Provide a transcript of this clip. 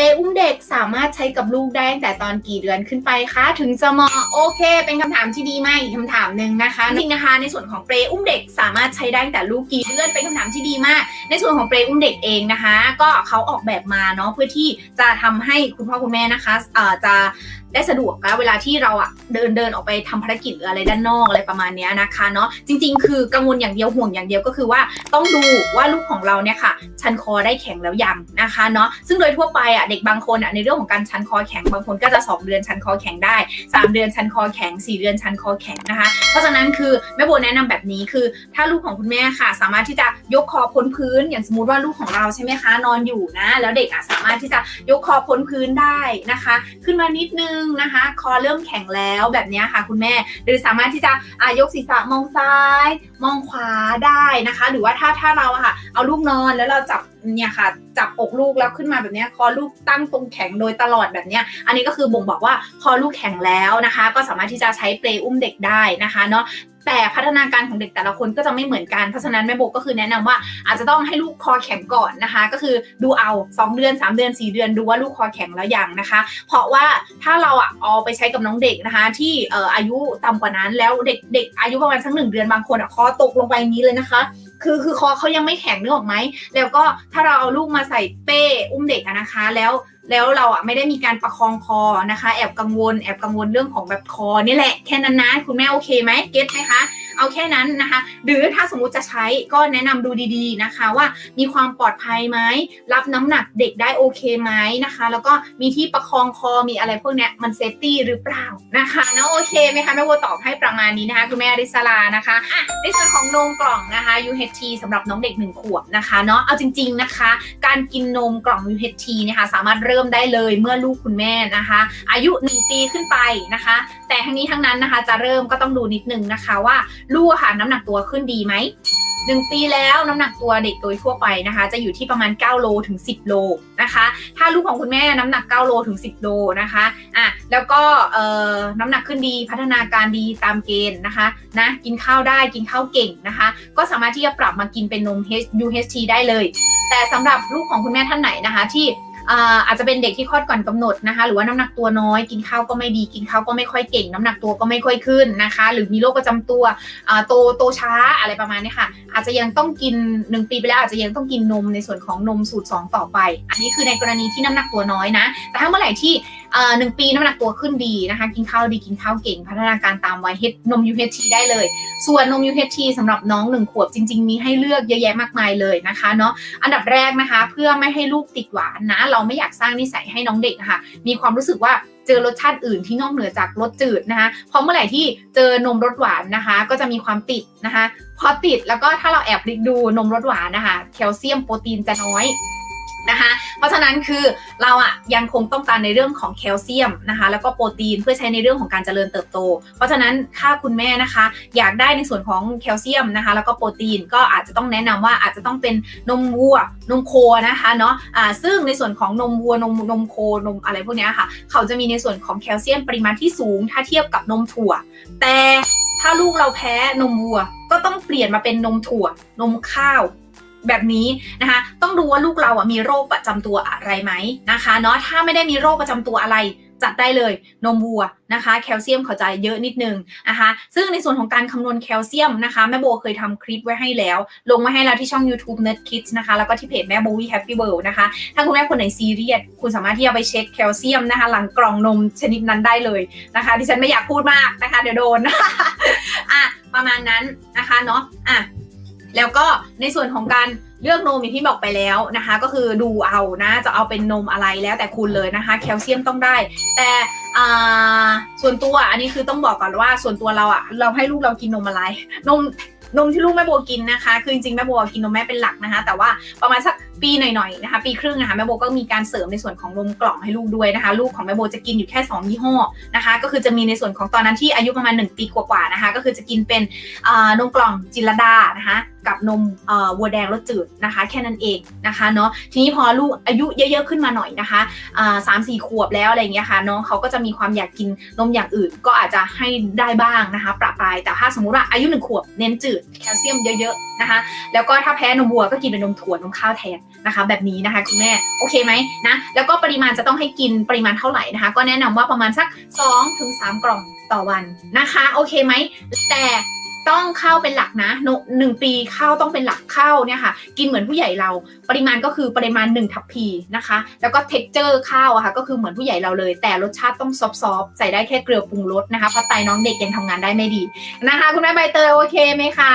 ปรย์อุ้มเด็กสามารถใช้กับลูกได้ตั้งแต่ตอนกี่เดือนขึ้นไปคะถึงจะเหมาะโอเค เป็นคำถามที่ดีมากอีกคำถามหนึ่งนะคะจริงนะคะในส่วนของเปรย์อุ้มเด็กสามารถใช้ได้ตั้งแต่ลูกกี่เดือนเป็นคำถามที่ดีมาก ในส่วนของเปรย์อุ้มเด็กเองนะคะ ก็เขาออกแบบมาเนาะเพื่อที่จะทำให้คุณพ่อคุณแม่นะคะเอ่อจะ ได้สะดวกนะเวลาที่เราอะเดินเดินออกไปทำภารกิจหรืออะไรด้านนอกอะไรประมาณนี้นะคะเนาะจริง ๆ คือกังวลอย่างเดียวห่วงอย่างเดียวก็คือว่าต้องดูว่าลูกของเราเนี่ยค่ะ ชันคอได้แข็งแล้วยังนะคะเนาะซึ่งโดยทั่วไปอะเด็กบางคนอะในเรื่องของการชันคอแข็งบางคนก็จะ 2 เดือนชันคอแข็งได้ 3 เดือนชันคอแข็ง 4 เดือนชันคอแข็งนะคะ เพราะฉะนั้นคือแม่โบแนะนำแบบนี้คือ ถ้าลูกของคุณแม่ค่ะ สามารถที่จะยกคอพ้นพื้น อย่างสมมติว่าลูกของเราใช่ไหมคะนอนอยู่นะ แล้วเด็กอะสามารถที่จะยกคอพ้นพื้นได้นะคะ ขึ้นมานิดนึงนะคะ คอเริ่มแข็งแล้วแบบนี้ค่ะคุณแม่ หรือสามารถที่จะอะยกศีรษะมองซ้าย มองขวาได้นะคะ หรือว่าถ้าถ้าเราค่ะ เอาลูกนอนแล้วเราจับเนี่ยค่ะจับอกลูกแล้วขึ้นมาแบบนี้คอลูกตั้งตรงแข็งโดยตลอดแบบนี้อันนี้ก็คือบ่งบอกว่าคอลูกแข็งแล้วนะคะ ก็สามารถที่จะใช้เปลอุ้มเด็กได้นะคะเนาะ แต่พัฒนาการของเด็กแต่ละคนก็จะไม่เหมือนกัน เพราะฉะนั้นแม่โบก็คือแนะนำว่าอาจจะต้องให้ลูกคอแข็งก่อนนะคะ ก็คือดูเอา 2 เดือน 3 เดือน 4 เดือนดูว่าลูกคอแข็งแล้วยังนะคะ เพราะว่าถ้าเราอะเอาไปใช้กับน้องเด็กนะคะ ที่อออายุต่ำกว่านั้นแล้วเด็กเด็กอายุประมาณสักหนึ่งเดือนบางคนอะคอตกลงไปนี้เลยนะคะคือคือคอเขายังไม่แข็งนึกออกไหม แล้วก็ถ้าเราเอาลูกมาใส่เป้อุ้มเด็กนะคะ แล้ว แล้วเราอะไม่ได้มีการประคองคอนะคะ แอบกังวล แอบกังวลเรื่องของแบบคอนี่แหละแค่นั้นนะคุณแม่โอเคไหมเก็ตไหมคะเอาแค่นั้นนะคะ หรือถ้าสมมุติจะใช้ก็แนะนำดูดีๆนะคะว่ามีความปลอดภัยไหมรับน้ำหนักเด็กได้โอเคไหมนะคะ แล้วก็มีที่ประคองคอมีอะไรพวกเนี้ยมันเซฟตี้หรือเปล่านะคะนะโอเคไหมคะแม่โบตอบให้ประมาณนี้นะคะ คุณแม่อริสลานะคะอะในส่วนของนมกล่องนะคะ UHT สำหรับน้องเด็กหนึ่งขวบนะคะเนาะเอาจริง ๆนะคะ การกินนมกล่อง UHT นี่ยค่ะสามารถเริ่มได้เลยเมื่อลูกคุณแม่นะคะ อายุ 1 ปีขึ้นไปนะคะ แต่ทั้งนี้ทั้งนั้นนะคะ จะเริ่มก็ต้องดูนิดนึงนะคะว่าลูกค่ะน้ำหนักตัวขึ้นดีไหมหนึ่งปีแล้วน้ำหนักตัวเด็กโดยทั่วไปนะคะ จะอยู่ที่ประมาณ 9 โลถึง 10 โลนะคะ ถ้าลูกของคุณแม่น้ำหนัก 9 โลถึง 10 โลนะคะอะแล้วก็เอ่อน้ำหนักขึ้นดีพัฒนาการดีตามเกณฑ์นะคะนะกินข้าวได้กินข้าวเก่งนะคะ ก็สามารถที่จะปรับมากินเป็นนม UHT ได้เลย แต่สำหรับลูกของคุณแม่ท่านไหนนะคะที่ อาจจะเป็นเด็กที่คลอดก่อนกำหนดนะคะ หรือว่าน้ำหนักตัวน้อย กินข้าวก็ไม่ดี กินข้าวก็ไม่ค่อยเก่ง น้ำหนักตัวก็ไม่ค่อยขึ้นนะคะ หรือมีโรคประจำตัวโตโตช้าอะไรประมาณนี้ค่ะ อาจจะยังต้องกิน 1 ปีไปแล้วอาจจะยังต้องกินนมในส่วนของนมสูตร 2 ต่อไป อันนี้คือในกรณีที่น้ำหนักตัวน้อยนะ แต่ถ้าเมื่อไหร่ที่หนึ่งปีน้ำหนักตัวขึ้นดีนะคะ กินข้าวดีกินข้าวเก่ง พัฒนาการตามวัยเฮดนม UHT ได้เลย ส่วนนม UHT สำหรับน้องหนึ่งขวบจริง ๆ มีให้เลือกเยอะแยะมากมายเลยนะคะเนาะอันดับแรกนะคะ เพื่อไม่ให้ลูกติดหวานนะ เราไม่อยากสร้างนิสัยให้น้องเด็กนะคะมีความรู้สึกว่าเจอรสชาติอื่นที่นอกเหนือจากรสจืดนะคะเพราะเมื่อไหร่ที่เจอนมรสหวานนะคะ ก็จะมีความติดนะคะ พอติดแล้วก็ถ้าเราแอบพลิกดูนมรสหวานนะคะ แคลเซียมโปรตีนจะน้อย นะคะ เพราะฉะนั้นคือเราอะยังคงต้องการในเรื่องของแคลเซียมนะคะ แล้วก็โปรตีนเพื่อใช้ในเรื่องของการเจริญเติบโต เพราะฉะนั้นถ้าคุณแม่นะคะ อยากได้ในส่วนของแคลเซียมนะคะ แล้วก็โปรตีนก็อาจจะต้องแนะนำว่าอาจจะต้องเป็นนมวัวนมโคนะคะเนาะอ่าซึ่งในส่วนของนมวัวนมนมโคนมอะไรพวกนี้ค่ะ เขาจะมีในส่วนของแคลเซียมปริมาณที่สูง ถ้าเทียบกับนมถั่ว แต่ถ้าลูกเราแพ้นมวัวก็ต้องเปลี่ยนมาเป็นนมถั่ว นมข้าว แบบนี้นะคะ ต้องดูว่าลูกเราอะมีโรคประจำตัวอะไรไหมนะคะเนาะถ้าไม่ได้มีโรคประจำตัวอะไรจัดได้เลยนมวัวนะคะ แคลเซียมเขาจะเยอะนิดนึงนะคะซึ่งในส่วนของการคำนวณแคลเซียมนะคะ แม่โบเคยทำคลิปไว้ให้แล้ว ลงมาให้แล้วที่ช่อง YouTube Nerd Kids นะคะ แล้วก็ที่เพจแม่โบวี่แฮปปี้เบิร์นะคะ ถ้าคุณแม่คนไหนซีเรียสคุณสามารถที่จะไปเช็คแคลเซียมนะคะ หลังกล่องนมชนิดนั้นได้เลยนะคะดิฉันไม่อยากพูดมากนะคะ เดี๋ยวโดนอะประมาณนั้นนะคะเนาะอะแล้วก็ ในส่วนของการเลือกนมอย่างที่บอกไปแล้วนะคะ ก็คือดูเอานะจะเอาเป็นนมอะไรแล้วแต่คุณเลยนะคะ แคลเซียมต้องได้ แต่ส่วนตัวอันนี้คือต้องบอกก่อนว่าส่วนตัวเราอะเราให้ลูกเรากินนมอะไรนมนมที่ลูกแม่โบกินนะคะ คือจริงๆแม่โบกินนมแม่เป็นหลักนะคะ แต่ว่าประมาณสัก ปีหน่อยๆนะคะ ปีครึ่งนะคะแม่โบก็มีการเสริมในส่วนของนมกล่องให้ลูกด้วยนะคะ ลูกของแม่โบจะกินอยู่แค่2ยี่ห้อนะคะ ก็คือจะมีในส่วนของตอนนั้นที่อายุประมาณ 1 ปีกว่าๆนะคะ ก็คือจะกินเป็นนมกล่องจิรดานะคะกับนมวัวแดงรสจืดนะคะ แค่นั้นเองนะคะเนาะทีนี้พอลูกอายุเยอะๆขึ้นมาหน่อยนะคะสามสี่ขวบแล้วอะไรอย่างเงี้ยค่ะน้องเขาก็จะมีความอยากกินนมอย่างอื่น ก็อาจจะให้ได้บ้างนะคะประปรายแต่ถ้าสมมุติว่าอายุหนึ่งขวบเน้นจืดแคลเซียมเยอะๆนะคะ แล้วก็ถ้าแพ้นมวัวก็กินเป็นนมถั่วนมข้าวแทนนะคะ แบบนี้นะคะคุณแม่โอเคไหมนะแล้วก็ปริมาณจะต้องให้กินปริมาณเท่าไหร่นะคะ ก็แนะนำว่าประมาณสัก2ถึง3กล่องต่อวันนะคะ โอเคไหมแต่ต้องเข้าเป็นหลักนะหนหนึ่งปีเข้าต้องเป็นหลักเข้าเนี่ยค่ะ กินเหมือนผู้ใหญ่เราปริมาณก็คือปริมาณ1ทัพพีนะคะ แล้วก็เท็กเจอร์ข้าวอะค่ะก็คือเหมือนผู้ใหญ่เราเลย แต่รสชาติต้องซอฟๆใส่ได้แค่เกลือปรุงรสนะคะเพราะไตน้องเด็กยังทำงานได้ไม่ดีนะคะ คุณแม่ใบเตยโอเคไหมคะ